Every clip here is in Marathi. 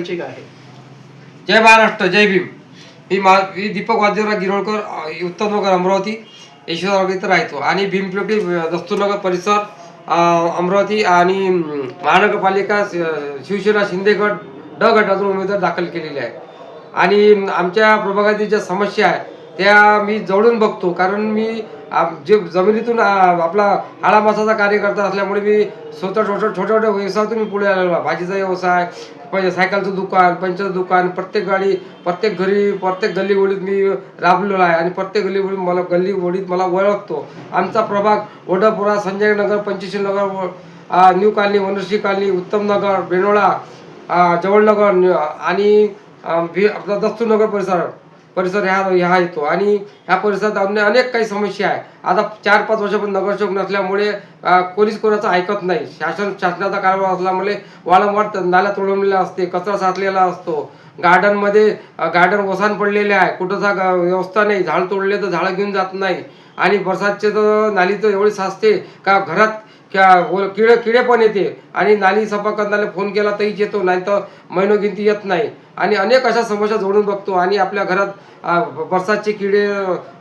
परिचय काय आहे. जय महाराष्ट्र जय भीम. मी मा मी दीपक वाद्यराव गिरोळकर अ, उत्तमनगर अमरावती यशवंतराव इथं राहतो. आणि भीमपेटी दस्तूरनगर परिसर अमरावती आणि महानगरपालिका शिवसेना शिंदेगड ड गटातून उमेदवार दाखल केलेले आहे आणि आमच्या प्रभागातील ज्या समस्या आहे त्या मी जवळून बघतो. कारण मी आ- जे जमिनीतून आपला हाडा कार्यकर्ता असल्यामुळे मी स्वतः छोट्या छोट्या छोट्या व्यवसायातून मी पुढे आलेलो भाजीचा व्यवसाय पहिले सायकलचं दुकान पंचरचं दुकान प्रत्येक गाडी प्रत्येक घरी प्रत्येक गल्लीगोडीत मी राबलेलो आहे आणि प्रत्येक गल्लीगोडी मला गल्लीगोडीत मला ओळखतो. आमचा प्रभाग Odhapura Sanjay Nagar Panchsheel Nagar New Colony Vanashri Colony Uttam Nagar Benola जवळनगर आणि आ, आपला दस्तूरनगर परिसर. परिसर ह्या ह्या येतो. आणि ह्या परिसरात अन्य अनेक काही समस्या आहे. आता चार पाच वर्षापासून नगरसेवक नसल्यामुळे कोणीच कोणाचं ऐकत नाही. शासन शासनाचा कारभार असल्यामुळे वारंवार नाल्या तोडवलेला असते कचरा साचलेला असतो. गार्डनमध्ये गार्डन वसान पडलेले आहे. कुठंचा व्यवस्था नाही. झाड तोडले तर झाडं घेऊन जात नाही. आणि बरसातचे तर नाली तर एवढी साचते का घरात क्या किडे किडे पण येते. आणि नाली सफा करणारे फोन केला तरीच येतो नाही तर महिनोगिंती येत नाही. आणि अनेक अशा समस्या जोडून बघतो आणि आपल्या घरात बरसातचे किडे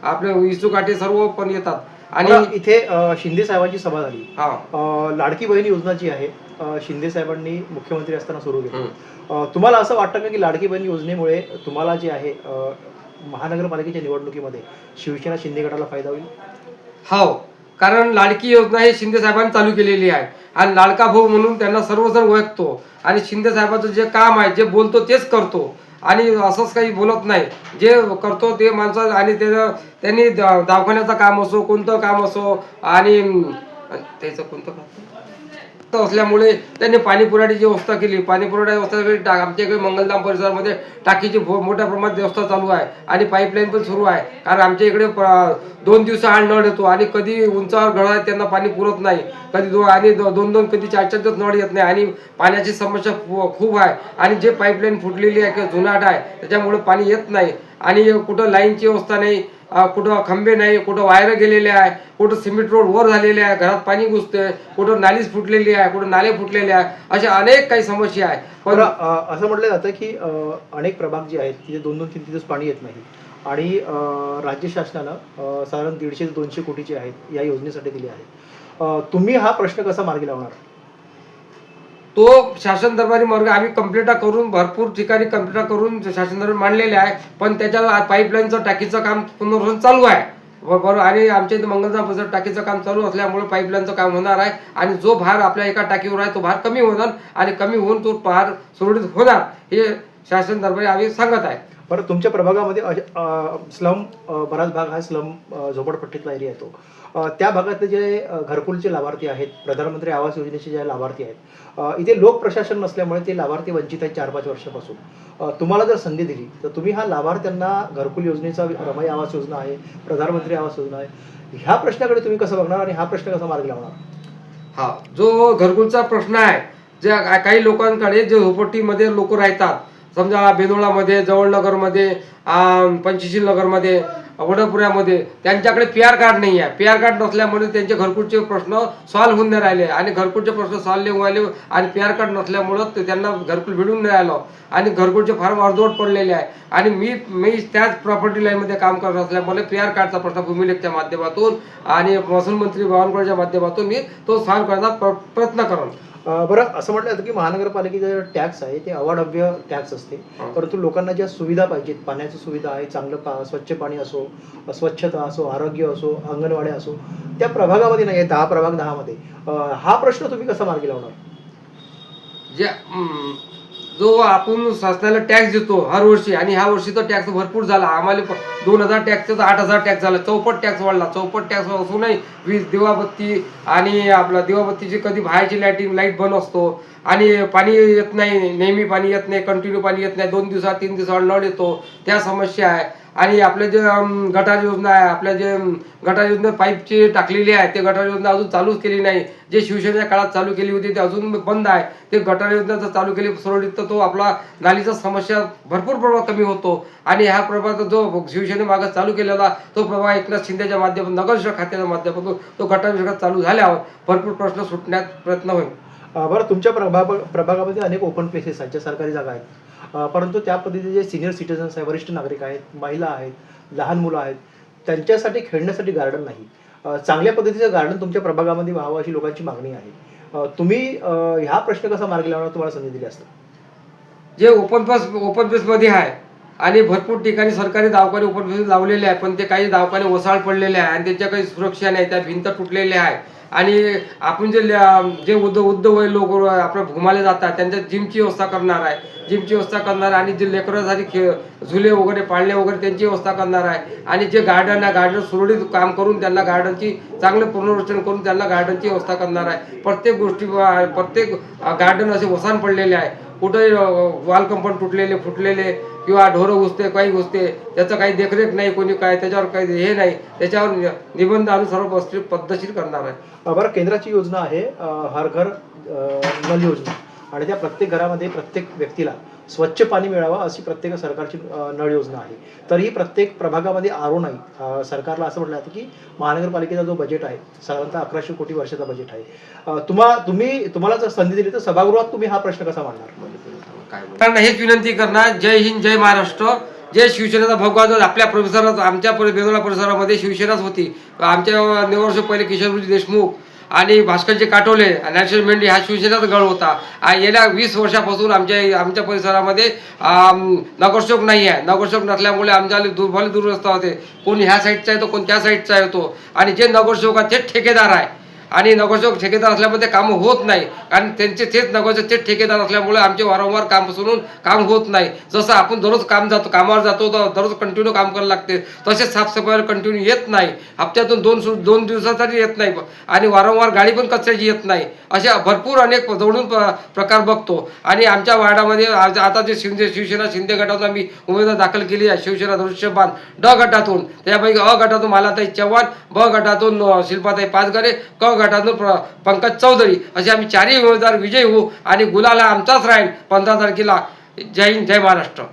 आपले इसू काटे सर्व पण येतात. आणि इथे शिंदे साहेबांची सभा झाली. हा. लाडकी बहीण योजना जी आहे शिंदे साहेबांनी मुख्यमंत्री असताना सुरू केली. तुम्हाला असं वाटतं का की लाडकी बहीण योजनेमुळे तुम्हाला जे आहे महानगरपालिकेच्या निवडणुकीमध्ये शिवसेना शिंदे गटाला फायदा होईल? हो. कारण लाडकी योजना ही शिंदे साहेबांनी चालू केलेली आहे. आणि लाडका भाऊ म्हणून त्यांना सर्वजण ओळखतो. आणि शिंदे साहेबांचं जे काम आहे जे बोलतो तेच करतो. आणि असंच काही बोलत नाही. जे करतो ते माणसं आणि ते त्यांनी द- दवाखान्याचं काम असो कोणतं काम असो आणि त्याचं कोणतं काम? असल्यामुळे त्यांनी पाणी पुरवठ्याची व्यवस्था केली. पाणी पुरवठा व्यवस्था केली आमच्या इकडे मंगलधाम परिसरामध्ये टाकीची मोठ्या प्रमाणात व्यवस्था चालू आहे. आणि पाईपलाईन पण सुरू आहे. कारण आमच्या इकडे प- दोन दिवसाआड नळ येतो आणि कधी उंचावर घड आहे त्यांना पाणी पुरत नाही. कधी दो आणि दोन दोन कधी चार चार दिवस नळ येत नाही. आणि पाण्याची समस्या खूप आहे. आणि जे पाईपलाईन फुटलेली आहे किंवा जुनाट आहे त्याच्यामुळे पाणी येत नाही. आणि कुठं लाईनची व्यवस्था नाही. कुठं खंबे नाही कुठं वायर गेलेले आहे कुठं सिमेंट रोड वर झालेले आहे घरात पाणी घुसतंय कुठं नालीच फुटलेली आहे कुठं नाले फुटलेले आहे अशा अनेक काही समस्या आहे. पण असं म्हटलं जातं की अनेक प्रभाग जे आहेत तिथे दोन दोन तीन दिवस पाणी येत नाही. आणि राज्य शासनानं साधारण दीडशे ते दोनशे कोटीचे आहेत या योजनेसाठी दिले आहेत. तुम्ही हा प्रश्न कसा मार्गी लावणार? तो शासन दरबारी मार्ग आम्ही कंप्लेंटा करून भरपूर ठिकाणी कंप्लेंटा करून शासन दरबार मांडलेले आहे. पण त्याच्या पाईपलाईनचं टाकीचं काम पुनर्वसन चालू आहे. बरोबर आणि आमच्या इथे मंगलधाम टाकीचं काम चालू असल्यामुळे पाईपलाईनचं काम होणार आहे. आणि जो भार आपल्या एका टाकीवर आहे तो भार कमी होणार आणि कमी होऊन तो भार सुरळीत होणार हे शासन दरबारी आम्ही सांगत आहे. बरं तुमच्या प्रभागामध्ये स्लम बराच भाग हा स्लम झोपडपट्टीतला एरिया येतो. त्या भागातले जे घरकुलचे लाभार्थी आहेत प्रधानमंत्री आवास योजनेचे जे लाभार्थी आहेत इथे लोक प्रशासन नसल्यामुळे ते लाभार्थी वंचित आहेत चार पाच वर्षापासून तुम्हाला जर संधी दिली तर तुम्ही हा लाभार्थ्यांना घरकुल योजनेचा रमाई आवास योजना आहे प्रधानमंत्री आवास योजना आहे ह्या प्रश्नाकडे तुम्ही कसं बघणार आणि हा प्रश्न कसा मार्ग लावणार? हा जो घरकुलचा प्रश्न आहे जे काही लोकांकडे जे झोपडीमध्ये लोक राहतात समजा बेदोळामध्ये जवळनगरमध्ये अं, पंचशील नगरमध्ये वडपुऱ्यामध्ये त्यांच्याकडे पी आर कार्ड नाही आहे. पी आर कार्ड नसल्यामुळे त्यांचे घरकुटचे प्रश्न सॉल्व्ह होऊन नाही राहिले. आणि घरकुटचे प्रश्न सॉल्व्ह होऊन राहिले आणि पी आर कार्ड नसल्यामुळं ते त्यांना घरकुल भेटून नाही राहिलं आणि घरकुटचे फार्म अर्धवट पडलेले आहे. आणि मी मी त्याच प्रॉपर्टी लाईनमध्ये काम करत असल्यामुळे पी आर कार्डचा प्रश्न भूमिलेखच्या माध्यमातून आणि महसूल मंत्री बावनकुळेच्या माध्यमातून मी तो सॉल्व्ह करण्याचा प्र- प्रयत्न करेन. बरं असं म्हटलं जातं की महानगरपालिकेचं टॅक्स आहे ते अवाढव्य टॅक्स असते. परंतु लोकांना ज्या सुविधा पाहिजेत पाण्याची सुविधा आहे चांगलं पा स्वच्छ पाणी असो स्वच्छता असो आरोग्य असो अंगणवाड्या असो त्या प्रभागामध्ये नाही आहे दहा प्रभाग दहामध्ये. हा प्रश्न तुम्ही कसा मार्गी लावणार? जे जो आपण शासनाला टॅक्स देतो हर वर्षी आणि ह्या वर्षी तर टॅक्स भरपूर झाला. आम्हाला दोन हजार टॅक्सचा आठ हजार टॅक्स झाला. चौपट टॅक्स वाढला. चौपट टॅक्स असूनही वीज दिवाबत्ती आणि आपला दिवाबत्तीची कधी बाहेरची लाईटिंग लाइट बंद असतो. आणि पाणी येत नाही. नेहमी पाणी येत नाही. कंटिन्यू पाणी येत नाही. दोन दिवसात तीन दिवसावर नळ येतो. त्या समस्या आहे. आणि आपले जे गटार योजना आहे आपल्या जे गटार योजना पाईपची टाकलेली आहे ते गटार योजना अजून चालूच केली नाही. जे शिवसेनेच्या काळात चालू केली होती ते अजून बंद आहे. ते गटार योजना जर चालू केली सुरळीत तर तो आपला नालीचा समस्या भरपूर प्रमाणात कमी होतो. आणि ह्या प्रभागाचा जो शिवसेनेमाग चालू केलेला तो प्रभाव एकनाथ शिंदेच्या माध्यमातून नगरसेवक खात्याच्या माध्यमातून तो गटार विभागात चालू झाल्यावर भरपूर प्रश्न सुटण्यात प्रयत्न होईल. बरं तुमच्या प्रभाग प्रभागामध्ये अनेक ओपन प्लेसेस आहेत ज्या सरकारी जागा आहेत. परंतु त्या पद्धतीचे जे सिनियर सिटीजन्स आहेत वरिष्ठ नागरिक आहेत महिला आहेत लहान मुलं आहेत त्यांच्यासाठी खेळण्यासाठी गार्डन नाही. चांगल्या पद्धतीचं गार्डन तुमच्या प्रभागामध्ये व्हावं अशी लोकांची मागणी आहे. तुम्ही ह्या प्रश्न कसा मार्ग लावणार तुम्हाला संधी दिली असतं? जे ओपन प्लेस ओपन प्लेसमध्ये आहे आणि भरपूर ठिकाणी सरकारी दवाखाने ओपन प्लेस लावलेले आहे पण ते काही दवाखाने ओसाळ पडलेले आहे आणि त्यांच्या काही सुरक्षा नाही त्या भिंत तुटलेल्या आहे आणि आपण जे ल- जे उद्ध उद्धवय लोक आपल्या घुमाले जातात त्यांच्या जिमची व्यवस्था करणार आहे. जिमची व्यवस्था करणार आहे आणि जे लेकरांसाठी खेळ झुले वगैरे पाळणे वगैरे त्यांची व्यवस्था करणार आहे. आणि जे गार्डन आहे गार्डन सुरळीत काम करून त्यांना गार्डनची चांगलं पुनर्रचना करून त्यांना गार्डनची व्यवस्था करणार आहे. प्रत्येक गोष्टी प्रत्येक गार्डन असे वसान पडलेले आहे. कुठे वाल कंपाऊंड तुटलेले फुटलेले किंवा ढोरं घुसते काही घुसते त्याचं काही देखरेख नाही कोणी काय त्याच्यावर काही हे नाही त्याच्यावर निबंध आम्ही सर्व पद्धतशीर करणार आहे. बरं केंद्राची योजना आहे हर घर नल योजना. आणि त्या प्रत्येक घरामध्ये प्रत्येक व्यक्तीला स्वच्छ पाणी मिळावं अशी प्रत्येक सरकारची नळ योजना आहे. तर ही प्रत्येक प्रभागामध्ये आरो नाही. सरकारला असं म्हटलं जातं की महानगरपालिकेचा जो बजेट आहे साधारणतः अकराशे कोटी वर्षाचा बजेट आहे. तुम्हा तुम्ही तुम्हाला जर संधी दिली तर सभागृहात तुम्ही हा प्रश्न कसा मांडणार? त्यांना हेच विनंती करणार जय हिंद जय महाराष्ट्र. जे शिवसेनेचा भगवा जर आपल्या परिसरात आमच्या बेदोला परिसरामध्ये शिवसेनाच होती. आमच्या नवर्ष पहिले किशोरजी देशमुख आणि भास्करजी काटोले नॅशनल मेंढी हा शिवसेनेचा गळ होता. आ, गेल्या वीस वर्षापासून आमच्या आमच्या परिसरामध्ये आम, नगरसेवक नाही आहे. नगरसेवक नसल्यामुळे आमच्या दुर्भले दुरवस्था होते. कोणी ह्या साईडचा येतो कोण त्या साईडचा येतो. आणि जे नगरसेवक आहेत तेच ठेकेदार आहे. आणि नगरसेवक ठेकेदार असल्यामुळे ते कामं होत नाही. आणि त्यांचे तेच नगरसेवक तेच ठेकेदार असल्यामुळे आमचे वारंवार काम सोडून काम होत नाही. जसं आपण दररोज काम जातो कामावर जातो तर दररोज कंटिन्यू काम करायला लागते. तसेच साफसफाईवर कंटिन्यू येत नाही. हप्त्यातून दोन सु दोन दिवसासाठी येत नाही. आणि वारंवार गाडी पण कचऱ्याची येत नाही. अशा भरपूर अनेक जवळून प्रकार बघतो. आणि आमच्या वार्डामध्ये आज- आता जे शिंदे शिवसेना शिंदे गटातून आम्ही उमेदवार दाखल केली आहे शिवसेना दृश्यबान ड गटातून. त्यापैकी अ गटातून मालाताई चव्हाण ब गटातून शिल्पाताई पाचगरे क गटातून प्र- पंकज चौधरी असे आम्ही चारही उमेदवार विजयी होऊ आणि गुलाला आमचाच राहील पंधरा तारखेला. जय हिंद जय महाराष्ट्र.